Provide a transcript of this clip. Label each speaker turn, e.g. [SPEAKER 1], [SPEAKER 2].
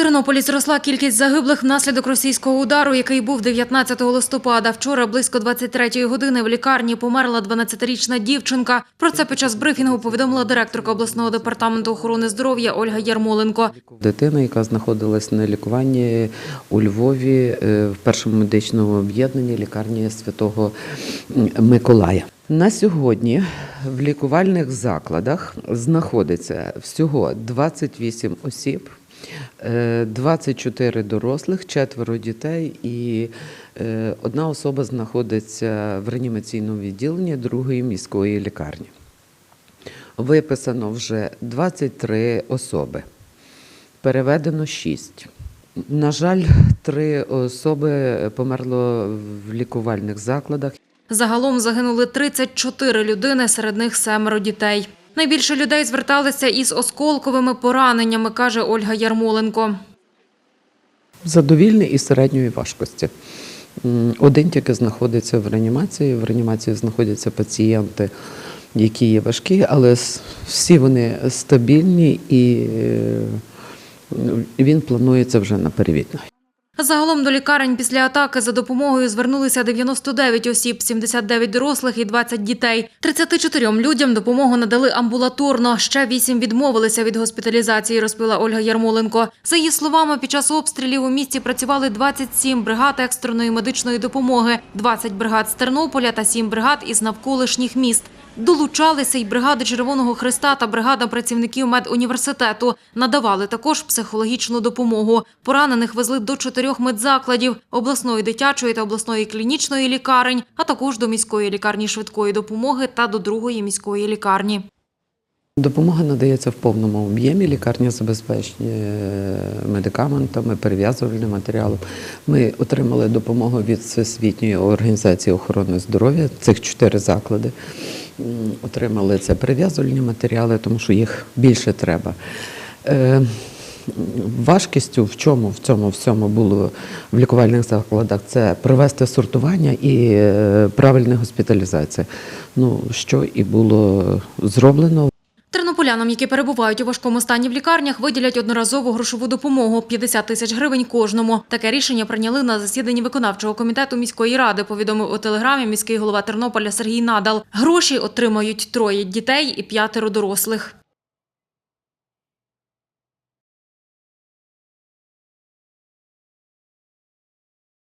[SPEAKER 1] Тернополі зросла кількість загиблих внаслідок російського удару, який був 19 листопада. Вчора близько 23-ї години в лікарні померла 12-річна дівчинка. Про це під час брифінгу повідомила директорка обласного департаменту охорони здоров'я Ольга Ярмоленко.
[SPEAKER 2] Дитина, яка знаходилась на лікуванні у Львові е, в першому медичному об'єднанні лікарні Святого Миколая. На сьогодні в лікувальних закладах знаходиться всього 28 осіб, 24 дорослих, четверо дітей і е, одна особа знаходиться в реанімаційному відділенні другої міської лікарні. Виписано вже 23 особи. Переведено 6. На жаль, три особи померло в лікувальних закладах.
[SPEAKER 1] Загалом загинули 34 людини, серед них семеро дітей. Найбільше людей зверталися із осколковими пораненнями, каже Ольга Ярмоленко.
[SPEAKER 2] Задовільний і середньої важкості. Один тільки знаходиться в реанімації. В реанімації знаходяться пацієнти, які є важкі, але всі вони стабільні і е, ну, він планується вже на перевідних.
[SPEAKER 1] Загалом до лікарень після атаки за допомогою звернулися 99 осіб, 79 дорослих і 20 дітей. 34 людям допомогу надали амбулаторно. Ще 8 відмовилися від госпіталізації, розповіла Ольга Ярмоленко. За її словами, під час обстрілів у місті працювали 27 бригад екстреної медичної допомоги, 20 бригад з Тернополя та 7 бригад із навколишніх міст. Долучалися й бригади Червоного Христа та бригада працівників медуніверситету. Надавали також психологічну допомогу. Поранених везли до чотирьох медзакладів – обласної дитячої та обласної клінічної лікарень, а також до міської лікарні швидкої допомоги та до другої міської лікарні.
[SPEAKER 2] Допомога надається в повному об'ємі. Лікарня забезпечені медикаментами, перев'язувальним матеріалом. Ми отримали допомогу від Всесвітньої організації охорони здоров'я. Цих чотири заклади отримали це прив'язувальні матеріали, тому що їх більше треба. Е, Важкістю в чому в цьому всьому було в лікувальних закладах це провести сортування і е, правильна госпіталізація. Ну що і було зроблено.
[SPEAKER 1] Тернополянам, які перебувають у важкому стані в лікарнях, виділять одноразову грошову допомогу – 50 тисяч гривень кожному. Таке рішення прийняли на засіданні виконавчого комітету міської ради, повідомив у телеграмі міський голова Тернополя Сергій Надал. Гроші отримають троє дітей і п'ятеро дорослих.